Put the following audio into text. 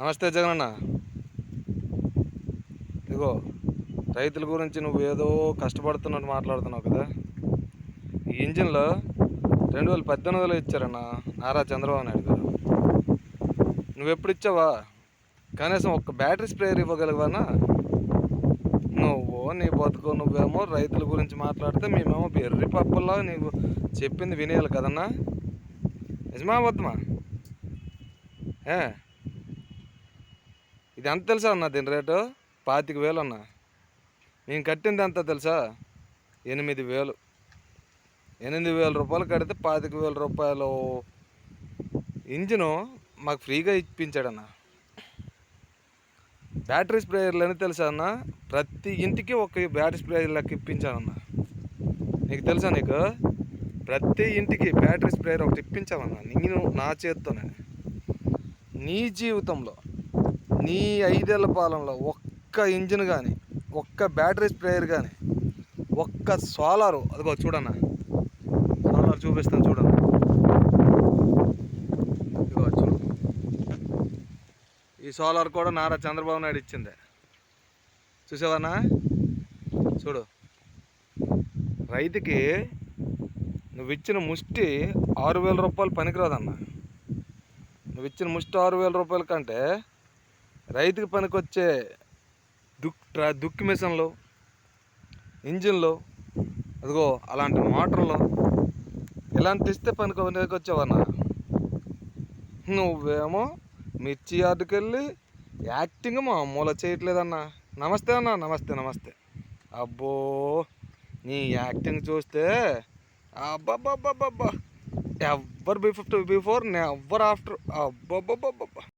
నమస్తే జగనన్న. ఇదిగో రైతుల గురించి నువ్వు ఏదో కష్టపడుతున్నట్టు మాట్లాడుతున్నావు కదా. ఈ ఇంజిన్లో రెండు వేల పద్దెనిమిదిలో ఇచ్చారన్న నారా చంద్రబాబు నాయుడు గారు. నువ్వు ఎప్పుడు ఇచ్చావా? కనీసం ఒక్క బ్యాటరీ స్ప్రేయర్ ఇవ్వగలవానా? నువ్వు నీ బతుకు నువ్వేమో రైతుల గురించి మాట్లాడితే మేమేమో బెర్రి పప్పుల్లో నీవు చెప్పింది వినేయాలి కదన్నా. నిజమా వద్దమా ఏ? ఇది ఎంత తెలుసా అన్న దీని రేటు? పాతిక వేలు అన్న. నేను కట్టింది ఎంత తెలుసా? ఎనిమిది వేలు. ఎనిమిది వేల రూపాయలు కడితే పాతిక వేల రూపాయలు. ఇంజిను మాకు ఫ్రీగా ఇప్పించాడన్న. బ్యాటరీ స్ప్రేయర్లు అని తెలుసా అన్న? ప్రతి ఇంటికి ఒక బ్యాటరీ స్ప్రేయర్ లెక్క ఇప్పించానన్న నీకు తెలుసా నీకు? ప్రతి ఇంటికి బ్యాటరీ స్ప్రేయర్ ఒకటి ఇప్పించామన్న నేను నా చేత్తోనే. నీ జీవితంలో. నీ ఐదేళ్ళ పాలనలో ఒక్క ఇంజిన్ కానీ ఒక్క బ్యాటరీ స్ప్రేయర్ కానీ ఒక్క సోలారు అదిగో చూడన్న. సోలార్ చూపిస్తాను చూడన్న. ఇదిగో చూడు. ఈ సోలార్ కూడా నారా చంద్రబాబు నాయుడు ఇచ్చిందే. చూసావన్నా? చూడు. రైతుకి నువ్వు ఇచ్చిన ముష్టి ఆరు వేల రూపాయలు పనికిరాదన్నా. నువ్వు ఇచ్చిన ముష్టి ఆరు వేల రూపాయల కంటే రైతుకి పనికొచ్చే దుక్ ట్రా దుక్కి మిషన్లు ఇంజిన్లు అదిగో అలాంటి మోటార్లు ఇలాంటి ఇస్తే పనికి వచ్చేవన్న నువ్వేమో మిర్చి యార్డుకి వెళ్ళి యాక్టింగ్ మామూలు చేయట్లేదన్నా. నమస్తే అన్న నమస్తే నమస్తే. అబ్బో నీ యాక్టింగ్ చూస్తే అబ్బబ్బబ్బబ్బబ్బా. ఎవ్వరు బిఫోర్ బిఫోర్ నెవర్ ఆఫ్టర్. అబ్బబ్బబ్బబ్బా.